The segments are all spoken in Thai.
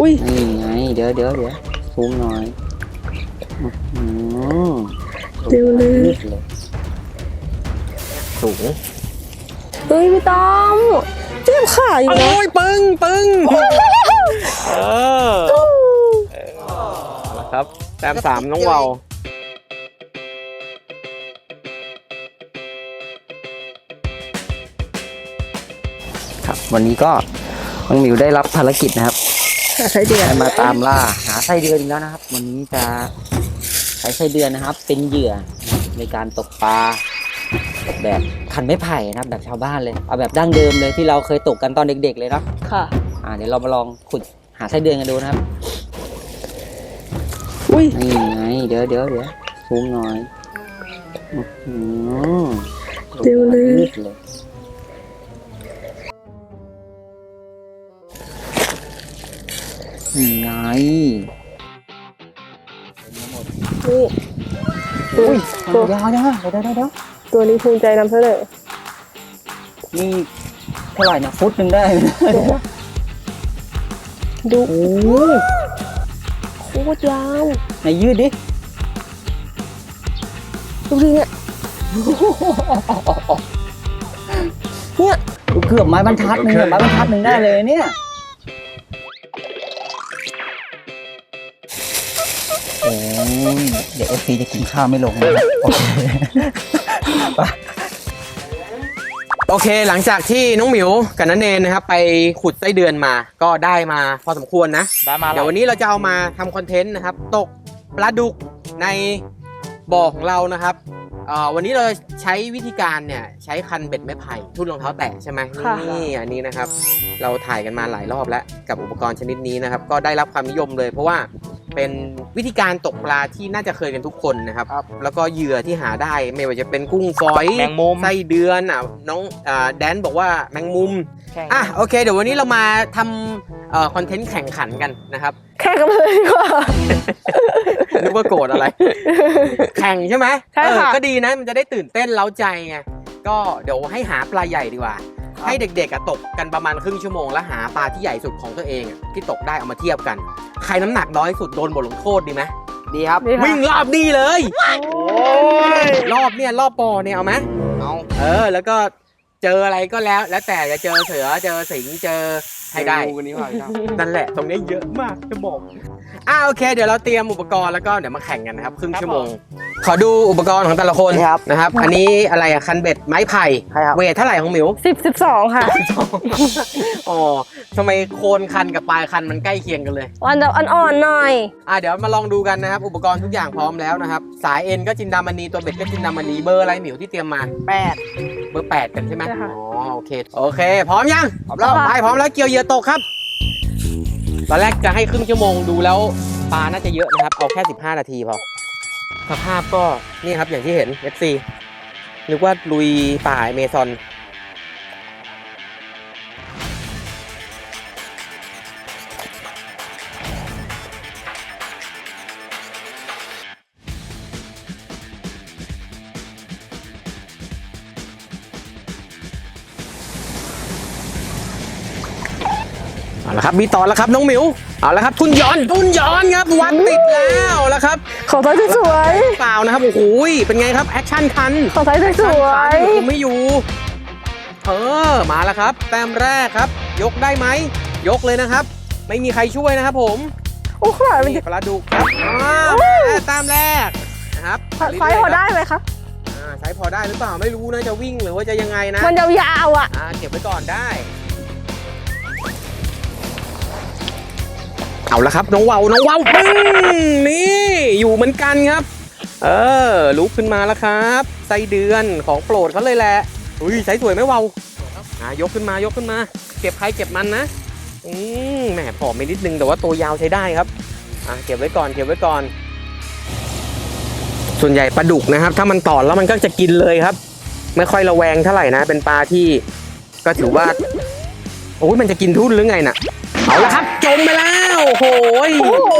อุ้ยนี่ไงเดี๋ยวเดี๋ยวเดี๋ยวซูมหน่อยอื้อหือเร็วเลยนิดเลย สูงเฮ้ยพี่ต้อมเจ็บขาอยู่นะโอ้ยปึ้งปึ้งเออครับแต้มสามน้องเวาครับ วันนี้ก็น้องหมิวได้รับภารกิจนะครับ ใช้เดือนให้มาตามล่าหาไส้เดือนอีกแล้วนะครับ วันนี้จะใช้ไส้เดือนนะครับ เป็นเหยื่อในการตกปลาแบบคันไม้ไผ่นะครับแบบชาวบ้านเลย เอาแบบดั้งเดิมเลยที่เราเคยตกกันตอนเด็ก ๆ เลยเนาะค่ะ อ่าเดี๋ยวเรามาลองขุดหาไส้เดือนกันดูนะครับอุ้ยนี่ไงเดี๋ยวเดี๋ยวเดี๋ยวซูมหน่อยอื้อหือเร็วเลย นิดเลยนี่ไงนี่อุ้ยตัวยาวจังอะเดี๋ยวเดี๋ยวเดี๋ยวตัวนี้ภูมิใจนำเสนอนี่เท่าไหร่นะฟุตหนึ่งได้ไหมดูโอ้โคตรยาวไหนยืดดิดูดิเนี่ยเนี่ยเกือบไม้บรรทัดหนึ่งอะไม้บรรทัดหนึ่งได้เลยเนี่ย อ้ยเดี๋ยวเอฟซีจะกินข้าวไม่ลงนะโอเคโอเค หลังจากที่น้องหมิวกับนันเนนนะครับไปขุดไส้เดือนมา ก็ได้มาพอสมควรนะ ได้มาเดี๋ยววันนี้เราจะเอามาทำคอนเทนต์นะครับ ตกปลาดุกในบ่อของเรานะครับเอ่อ วันนี้เราใช้วิธีการเนี่ยใช้คันเบ็ดไม้ไผ่ทุ่นรองเท้าแตะใช่ไหมค่ะนี่อันนี้นะครับ เราถ่ายกันมาหลายรอบแล้วกับอุปกรณ์ชนิดนี้นะครับ ก็ได้รับความนิยมเลย เพราะว่าเป็นวิธีการตกปลาที่น่าจะเคยกันทุกคนนะครับแล้วก็เหยื่อที่หาได้ไม่ว่าจะเป็นกุ้งฝอยแมงมุม ไส้เดือนอะน้องอ่าแดนบอกว่าแมงมุมแข่งอะโอเค เดี๋ยววันนี้เรามาทำเอ่อคอนเทนต์แข่งขันกันนะครับ แค่กันเลยดีกว่า นึกว่าโกรธอะไร แข่งใช่ไหมใช่ค่ะ เออก็ดีนะมันจะได้ตื่นเต้นเล้าใจไงก็เดี๋ยวให้หาปลาใหญ่ดีกว่า ให้เด็กๆอะตกกันประมาณครึ่งชั่วโมง แล้วหาปลาที่ใหญ่สุดของตัวเองอะที่ตกได้เอามาเทียบกัน ใครน้ำหนักน้อยสุดโดนบทลงโทษดีไหมดีครับนี่ค่ะ วิ่งรอบดีเลย โอ้ยรอบเนี่ยรอบปอเนี่ยเอาไหมเอาเออ แล้วก็เจออะไรก็แล้ว แล้วแต่จะเจอเสือเจอสิงห์เจอ ให้ได้กันนี้ว่านั่นแหละตรงนี้เยอะมากจะบอกอ่าโอเค เดี๋ยวเราเตรียมอุปกรณ์แล้วก็เดี๋ยวมาแข่งกันนะครับครึ่งชั่วโมง ขอดูอุปกรณ์ของแต่ละคนครับนะครับ อันนี้อะไรอะคันเบ็ดไม้ไผ่ใช่ครับ เวทเท่าไหร่ของหมิว สิบสิบสองค่ะ อ๋อทำไมโคนคันกับปลายคันมันใกล้เคียงกันเลย วันจะอ่อนๆหน่อย อ่าเดี๋ยวมาลองดูกันนะครับ อุปกรณ์ทุกอย่างพร้อมแล้วนะครับ สายเอ็นก็จินดามณีตัวเบ็ดก็จินดามณีเบอร์อะไรหมิวที่เตรียมมาแปด เบอร์แปดกันใช่ไหมใช่ค่ะ อ๋อโอเคโอเค พร้อมยังพร้อมแล้ว ไปพร้อมแล้วเกี่ยวเหยื่อตกครับตอนแรกจะให้ครึ่งชั่วโมงดูแล้วปลาน่าจะเยอะนะครับ เอาแค่ 15 นาทีพอสภาพก็นี่ครับอย่างที่เห็น FC นึกว่าลุยป่าอเมซอน ละครับมีต่อแล้วครับน้องหมิวเอาละครับทุนย้อนทุนย้อนครับวัดติดแล้วแล้วครับขอไซส์สวยเปล่านะครับโอ้โหยเป็นไงครับแอคชั่นคันๆขอไซส์สวยคุมไม่อยู่เออมาแล้วครับ แต้มแรกครับ ยกได้ไหมยกเลยนะครับ ไม่มีใครช่วยนะครับผมๆโอ้ขนาดมันนี่ปลาดุกครับอ้าวแต้มแรกนะครับไซส์พอได้ไหมคะอ่าใช้พอได้หรือเปล่าไม่รู้นะจะวิ่งหรือว่าจะยังไงนะ มันยาวๆอะอ่าเก็บไว้ก่อนได้ เอาละครับน้องเวาวน้องเวาวปึ้งนี่อยู่เหมือนกันครับ เออลุกขึ้นมาแล้วครับไส้เดือนของโปรดเขาเลยแหละอุ้ยใสสวยไหมเวาวอ่ายกขึ้นมายกขึ้นมา เก็บใครเก็บมันนะอืมแหมผอมไปนิดนึงแต่ว่าตัวยาวใช้ได้ครับอ่าเก็บไว้ก่อนเก็บไว้ก่อน ส่วนใหญ่ปลาดุกนะครับ ถ้ามันตอดแล้วมันก็จะกินเลยครับ ไม่ค่อยระแวงเท่าไหร่นะ เป็นปลาที่ ก็ถือว่าโอ้ยมันจะกินทุ่นหรือไงน่ะ เอาละครับ จมไปแล้วโอ้โหยโอ้โห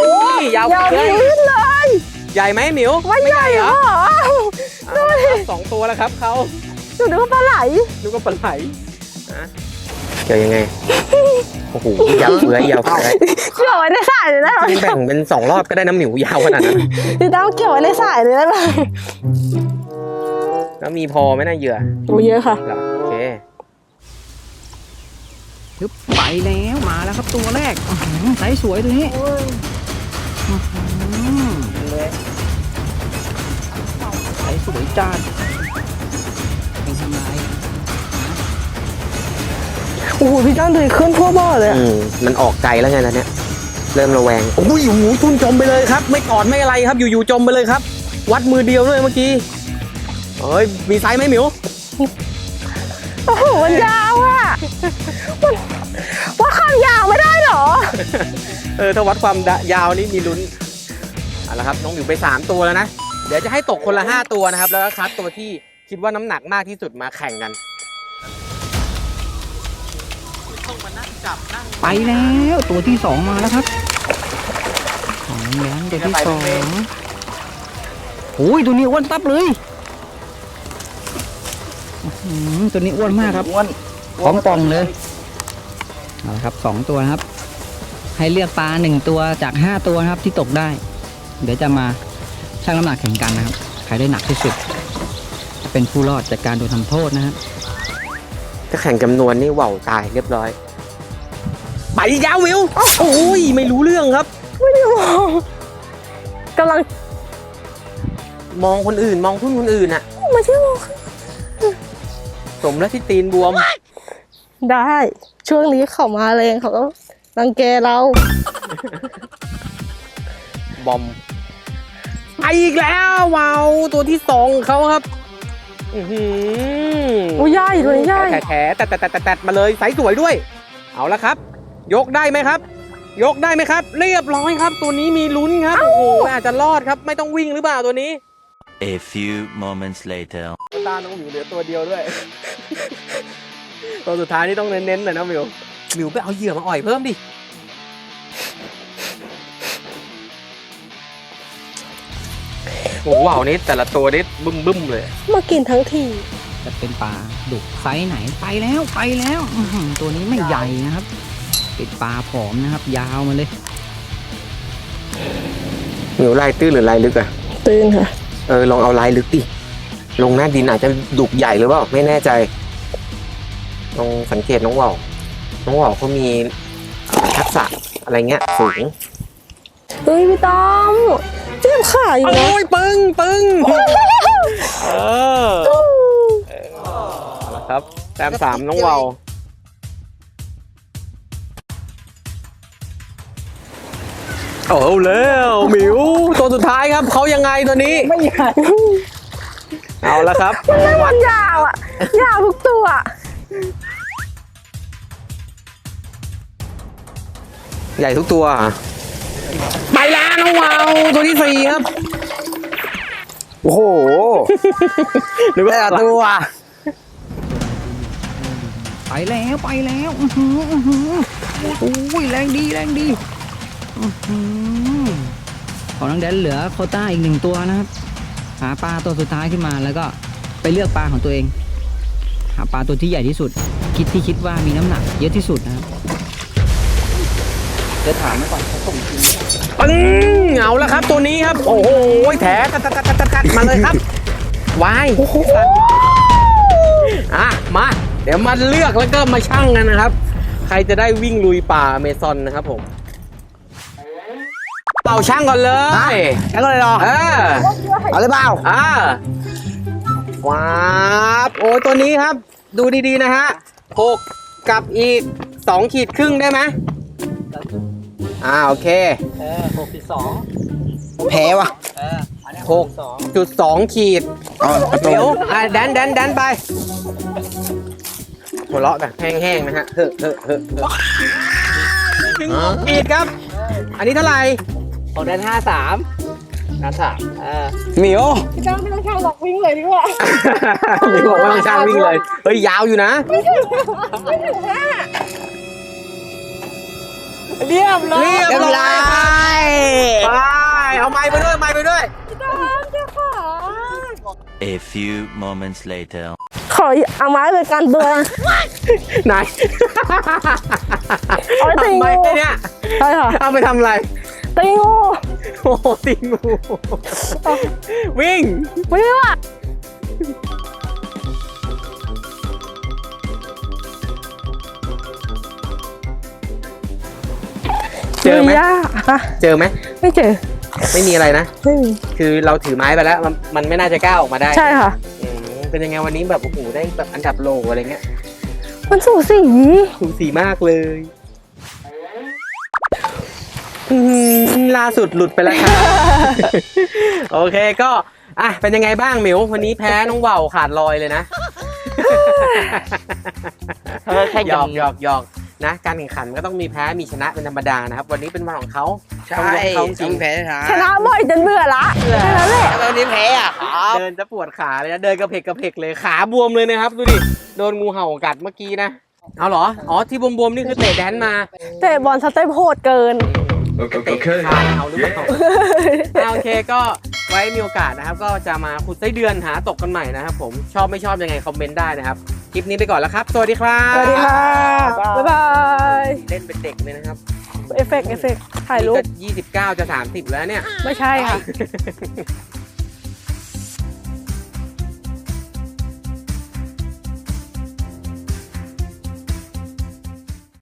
ยาวยาวเลพียดเลยใหญ่ไหมหมิวไม่ใหญ่เหรเหรออเอาละครับสองตัวแล้วครับเขาหนูนึกว่าปลาไหลดูก็ปลาไหลนะเจอยังไง โอ้โห ยาวเฟื้อยยาวเฟื้อยเกี่ยวไว้ในสายเลยได้ไหมจริงแบ่งเป็นสองรอบก็ได้น้ำหมิวยาวขนาดนั้นพี่ตั้มเกี่ยวไว้ในสายเลยได้ไหมแล้วมีพอไหมนะเหยื่อมีเยอะค่ะ เหรอโอเค ฮึบไปแล้วมาแล้วครับตัวแรกอื้อหือไซส์สวยตัวนี้อื้อหือไซส์สวยจัดเป็นทำลายโอ้โหพี่ตั้มดูดิขึ้นทั่วบ่อเลยอะอืมมันออกไกลแล้วไงตอนเนี้ยเริ่มระแวงโอ้ยโอ้โหทุ่นจมไปเลยครับ ไม่กอดไม่อะไรครับ อยู่ๆจมไปเลยครับ วัดมือเดียวด้วยเมื่อกี้เอ้ยมีไซส์ไหมหมิวโอ้โหมันยาวอะมัน ว่าความยาวไม่ได้เหรอ เออถ้าวัดความยาวนี่มีลุ้นเอาละครับน้องหมิวไป 3 ตัวแล้วนะ เดี๋ยวจะให้ตกคนละ 5 ตัวนะครับ แล้วก็คัดตัวที่คิดว่าน้ำหนักมากที่สุดมาแข่งกัน ไปแล้วตัวที่สองมาแล้วครับของแย้มตัวที่สองโอ้ยตัวนี้อ้วนตับเลยอื้อหือตัวนี้อ้วนมากครับอ้วน พร้อมปองเลยเอาละครับสองตัวนะครับ ให้เลือกปลาหนึ่งตัวจากห้าตัวนะครับที่ตกได้ เดี๋ยวจะมาชั่งน้ำหนักแข่งกันนะครับใครได้หนักที่สุดจะเป็นผู้รอดจากการโดนทำโทษนะฮะถ้าแข่งจำนวนนี่ว่าวตายเรียบร้อย ไปยาววิวโอ้ยไม่รู้เรื่องครับ ไม่ได้มองกำลัง มองคนอื่นมองทุ่นคนอื่นอะไม่ใช่มองสมแล้วที่ตีนบวม ได้ช่วงนี้เขามาแรงเขาก็รังแกเรา บอมไปอีกแล้วว้าวตัวที่สองของเขาครับ อื้อหือโอ้ยใหญ่ตัวนี้ใหญ่แถๆแต่แต่แต่แต่มาเลยไซส์สวยด้วย เอาละครับ ยกได้ไหมครับ ยกได้ไหมครับ เรียบร้อยครับ ตัวนี้มีลุ้นครับโอ้โหอาจจะรอดครับ ไม่ต้องวิ่งหรือเปล่าตัวนี้ A few moments later. ตาน้องหมิวเหลือตัวเดียวด้วย ตัวสุดท้ายนี่ต้องเน้นๆหน่อยนะหมิวหมิวไปเอาเหยื่อมาอ่อยเพิ่มดิ โอ้โหว่าวนี้แต่ละตัวนี้บึ้มบึ้มๆเลย มากินทั้งที จะเป็นปลาดุกไซส์ไหนไปแล้วไปแล้วอื้อหือตัวนี้ไม่ใหญ่นะครับ เป็นปลาผอมนะครับ ยาวมาเลยหมิวลายตื้นหรือลายลึกอะตื่นค่ะ เออลองเอาลายลึกดิ ลงหน้าดินอาจจะดุกใหญ่หรือเปล่าไม่แน่ใจ ลองสังเกตน้องว่าวน้องว่าวเขามีเอ่อทักษะอะไรเงี้ยสูงเฮ้ยพี่ตั้มเจ็บขาอยู่นะโอ้ยปึ้งปึ้งเออครับแต้มสามน้องว่าวเอาแล้วหมิวตัวสุดท้ายครับเขายังไงตัวนี้ไม่ใหญ่เอาแล้วครับมันยาวอะยาวทุกตัว ใหญ่ทุกตัว ไปแล้วน้องวาวตัวที่สี่ครับ โอ้โหหรือว่าตัว ไปแล้วไปแล้วอื้อหืออื้อหือโอ้ยแรงดีแรงดีอื้อหือของน้องแดนเหลือโควต้าอีกหนึ่งตัวนะครับ หาปลาตัวสุดท้ายขึ้นมาแล้วก็ไปเลือกปลาของตัวเอง หาปลาตัวที่ใหญ่ที่สุด คิดที่คิดว่ามีน้ำหนักเยอะที่สุดนะครับ จะถามไว้ก่อนเขาส่งจริงปึ้งเอาแล้วครับตัวนี้ครับ โอ้โหแถตัดตัดตัดตัดตัดมาเลยครับวายอะมา เดี๋ยวมาเลือกแล้วก็มาชั่งกันนะครับ ใครจะได้วิ่งลุยป่าอเมซอนนะครับผมเป่าช่างก่อนเลยแล้วก็เลยรอเออเอาเลยเปล่าอ่าว้าบโอ้ยตัวนี้ครับ ดูดีๆนะฮะหกกับอีกสองขีดครึ่งได้ไหม อ่าโอเค เออหกสิบสองแพ้ว่ะเอออันนี้หกจุดสองขีด เอาเอาตรงเดี๋ยวอ่าแดนแดนแดนไป หัวเราะแบบแห้งๆนะฮะ เฮ้อเฮ้อเฮ้อเฮ้อถึงหกขีดครับ อันนี้เท่าไหร่ของแดนห้าสามห้าสามเออเหมียว พี่ตั้มไม่ต้องช่างหรอกวิ่งเลยดีกว่าเหมียวบอกว่าต้องช่างวิ่งเลย เฮ้ยยาวอยู่นะ เรียบร้อยเรียบร้อยไปเอาไม้ไปด้วยไม้ไปด้วยพี่ตั้มเจ้าขา A few moments later. ขอเอาไม้เป็นการตัวนะไหนเอาไปตีทำไมงูเนี่ยใช่ค่ะเอาไปทำอะไรตีงูโอ้โหตีงูวิ่งไม่รู้อะ เจอไหมย่าฮะเจอไหมไม่เจอไม่มีอะไรนะ ไม่มีคือเราถือไม้ไปแล้ว มันมันไม่น่าจะกล้าออกมาได้ใช่ค่ะ อืมเป็นยังไงวันนี้แบบโอ้โหได้แบบอันดับโลอะไรเงี้ยมันสูสีสูสีมากเลยอืมล่าสุดหลุดไปแล้วครับโอเคก็อะเป็นยังไงบ้างหมิววันนี้แพ้น้องว่าวขาดลอยเลยนะ เออแค่หยอกยำหยอกหยอก นะการแข่งขันก็ต้องมีแพ้มีชนะเป็นธรรมดานะครับ วันนี้เป็นวันของเขาใช่ต้องยกเขาจริงแพ้ชนะชนะบ่อยจนเบื่อละแค่นั้นแหละแล้ววันนี้แพ้อะครับเดินจะปวดขาเลยนะเดินกระเพกกระเพกเลยขาบวมเลยนะครับดูดิโดนงูเห่ากัดเมื่อกี้นะเอาเหรออ๋อที่บวมๆนี่คือเตะแดนมาเตะบอลสเต็ปโหดเกินเตะขาเอาหรือเปล่าอะโอเคก็ไว้มีโอกาสนะครับ ก็จะมาขุดไส้เดือนหาตกกันใหม่นะครับ ผมชอบไม่ชอบยังไงคอมเมนต์ได้นะครับ คลิปนี้ไปก่อนแล้วครับ สวัสดีครับสวัสดีค่ะ บ๊ายบายเล่นเป็นเด็กเลยนะครับเอฟเฟกต์เอฟเฟกต์ถ่ายรูปนี่ก็29จะ30แล้วเนี่ย ไม่ใช่ค่ะ